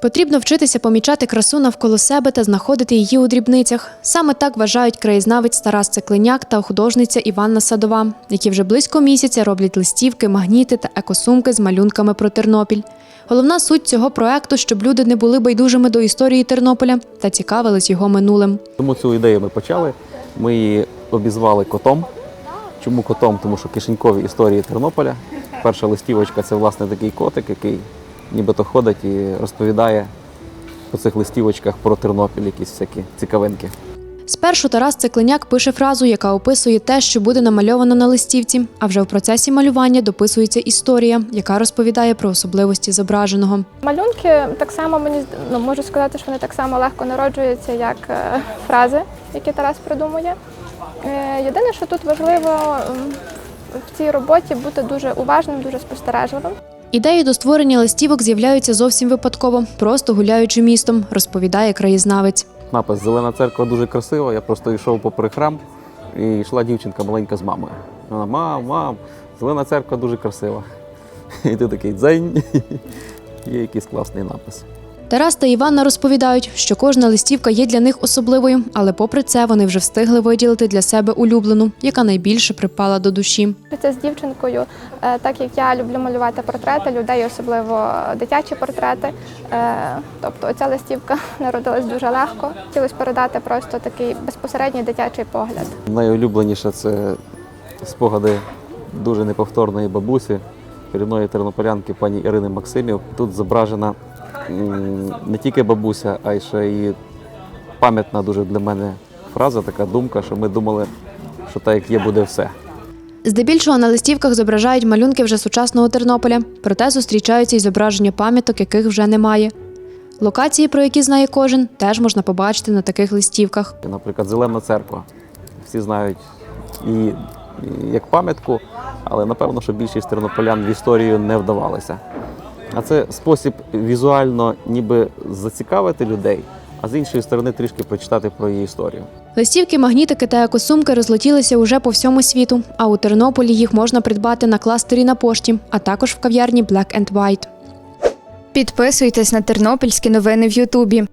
Потрібно вчитися помічати красу навколо себе та знаходити її у дрібницях. Саме так вважають краєзнавець Тарас Цеклиняк та художниця Іванна Садова, які вже близько місяця роблять листівки, магніти та екосумки з малюнками про Тернопіль. Головна суть цього проекту, щоб люди не були байдужими до історії Тернополя та цікавились його минулим. Тому цю ідею ми почали. Ми її обізвали котом. Чому котом? Тому що кишенькові історії Тернополя. Перша листівочка це власне такий котик, який нібито ходить і розповідає по цих листівочках про Тернопіль, якісь всякі цікавинки. Спершу Тарас Цеклиняк пише фразу, яка описує те, що буде намальовано на листівці. А вже в процесі малювання дописується історія, яка розповідає про особливості зображеного. Малюнки так само мені ну, можу сказати, що вони так само легко народжуються, як е, фрази, які Тарас придумує. Е, Єдине, що тут важливо в цій роботі бути дуже уважним, дуже спостережливим. Ідеї до створення листівок з'являються зовсім випадково, просто гуляючи містом, розповідає краєзнавець. Напис Зелена церква дуже красива. Я просто йшов попри храм і йшла дівчинка маленька з мамою. Вона, мам, мам, зелена церква дуже красива. І ти такий дзень. Є якийсь класний напис. Тарас та Іванна розповідають, що кожна листівка є для них особливою, але попри це вони вже встигли виділити для себе улюблену, яка найбільше припала до душі. Це з дівчинкою, е, так як я люблю малювати портрети людей, особливо дитячі портрети. Е, Тобто оця листівка народилась дуже легко. Хотілося передати просто такий безпосередній дитячий погляд. Найулюбленіше це спогади дуже неповторної бабусі, корінної тернополянки пані Ірини Максимів. Тут зображена не тільки бабуся, а й ще і пам'ятна дуже для мене фраза, така думка, що ми думали, що так як є, буде все. Здебільшого на листівках зображають малюнки вже сучасного Тернополя, проте зустрічаються й зображення пам'яток, яких вже немає. Локації, про які знає кожен, теж можна побачити на таких листівках. Наприклад, Зелена церква. Всі знають її як пам'ятку, але напевно, що більшість тернополян в історію не вдавалися. А це спосіб візуально ніби зацікавити людей, а з іншої сторони трішки прочитати про її історію. Листівки, магнітики та екосумки розлетілися уже по всьому світу, а у Тернополі їх можна придбати на кластері на пошті, а також в кав'ярні Black and White. Підписуйтесь на тернопільські новини в Ютубі.